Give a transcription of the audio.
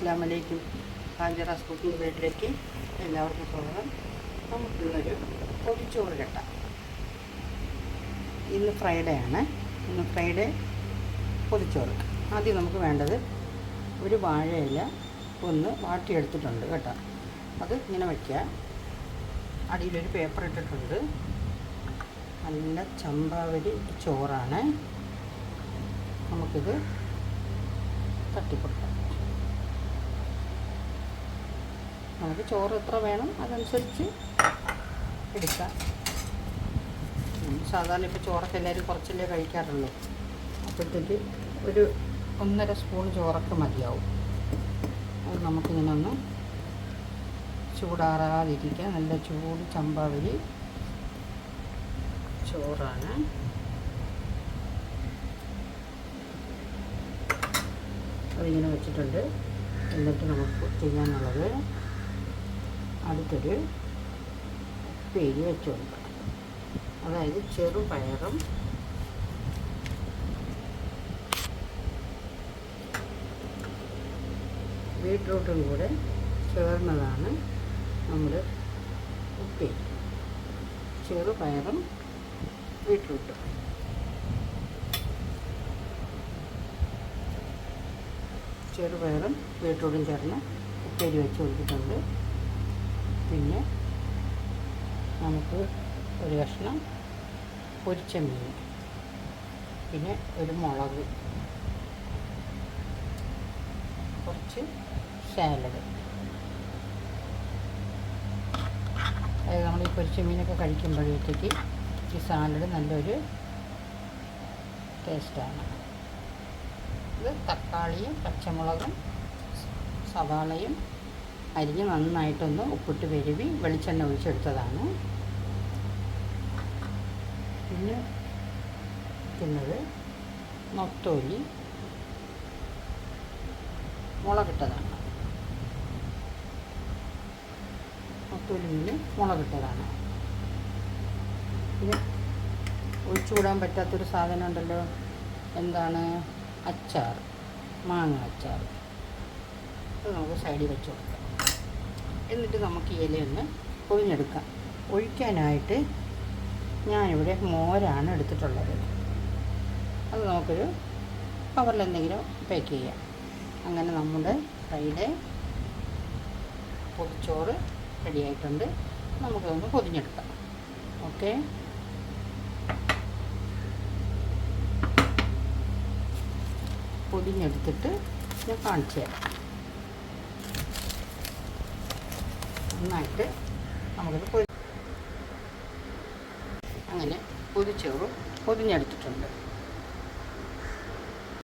അസ്സാം വലൈക്കും ഹാജറാസ് കുക്കിംഗ് വീട്ടിലേക്ക് എല്ലാവർക്കും സ്വാഗതം. നമുക്കിന്നൊരു പൊടിച്ചോറ് കെട്ടാം. ഇന്ന് ഫ്രൈഡേ ആണ്. ഇന്ന് ഫ്രൈഡേ പൊതിച്ചോറ്. ആദ്യം നമുക്ക് വേണ്ടത് ഒരു വാഴയില ഒന്ന് വാട്ടിയെടുത്തിട്ടുണ്ട് കേട്ടോ. അത് ഇങ്ങനെ വയ്ക്കുക അടിയിലൊരു പേപ്പർ ഇട്ടിട്ടുണ്ട്. നല്ല ചമ്പാവരി ചോറാണ്. നമുക്കിത് തട്ടിക്കൊടുക്കാം. നമുക്ക് ചോറ് എത്ര വേണം അതനുസരിച്ച് എടുക്കാം. സാധാരണ ഇപ്പോൾ ചോറൊക്കെ എല്ലാവരും കുറച്ചല്ലേ കഴിക്കാറുള്ളൂ. അപ്പോഴത്തേക്ക് ഒരു ഒന്നര സ്പൂൺ ചോറൊക്കെ മതിയാവും. അത് നമുക്കിങ്ങനെ ഒന്ന് ചൂടാറാതിരിക്കുക. നല്ല ചൂട് ചമ്പാവരി ചോറാണ്. അതിങ്ങനെ വെച്ചിട്ടുണ്ട്. എന്നിട്ട് നമുക്ക് ചെയ്യാനുള്ളത് അടുത്തൊരു ഉപ്പേരി വെച്ച് അതായത് ചെറുപയറും ബീട്രൂട്ടും കൂടെ ചേർന്നതാണ് നമ്മുടെ ഉപ്പേരി. ചെറുപയറും ബീട്രൂട്ടും. ചെറുപയറും ബീട്രൂട്ടും ചേർന്ന് ഉപ്പേരി വെച്ച് കൊടുത്തിട്ടുണ്ട്. പിന്നെ നമുക്ക് ഒരു കഷ്ണം പൊരിച്ച മീൻ പിന്നെ ഒരു മുളക് കുറച്ച് സാലഡ്. അതായത് നമ്മൾ ഈ പൊരിച്ച മീനൊക്കെ കഴിക്കുമ്പോഴത്തേക്ക് ഈ സാലഡ് നല്ലൊരു ടേസ്റ്റാണ്. ഇത് തക്കാളിയും പച്ചമുളകും സവാളയും അരിഞ്ഞ് നന്നായിട്ടൊന്ന് ഉപ്പിട്ട് വെരുവി വെളിച്ചെണ്ണ ഒഴിച്ചെടുത്തതാണ്. പിന്നെ തിന്നത് നൊത്തോലി മുളകിട്ടതാണ്. നൊത്തോലി മീൻ മുളകിട്ടതാണ്. പിന്നെ ഒഴിച്ചുകൂടാൻ പറ്റാത്തൊരു സാധനം ഉണ്ടല്ലോ. എന്താണ്? അച്ചാർ മാങ്ങ അച്ചാർ. അത് നമുക്ക് സൈഡിൽ വെച്ച് കൊടുക്കാം. എന്നിട്ട് നമുക്ക് ഇലയൊന്ന് പൊഴിഞ്ഞെടുക്കാം. ഒഴിക്കാനായിട്ട് ഞാനിവിടെ മോരാണ് എടുത്തിട്ടുള്ളത്. അത് നമുക്കൊരു കവറിലെന്തെങ്കിലും പാക്ക് ചെയ്യാം. അങ്ങനെ നമ്മുടെ ഫ്രൈഡേ പൊതിച്ചോറ് റെഡിയായിട്ടുണ്ട്. നമുക്കതൊന്ന് പൊതിഞ്ഞെടുക്കാം. ഓക്കെ? പൊതിഞ്ഞെടുത്തിട്ട് ഞാൻ കാണിച്ചു തരാം നന്നായിട്ട് നമുക്കത് പൊതി അങ്ങനെ പൊതിച്ചോറ് പൊതിഞ്ഞെടുത്തിട്ടുണ്ട്.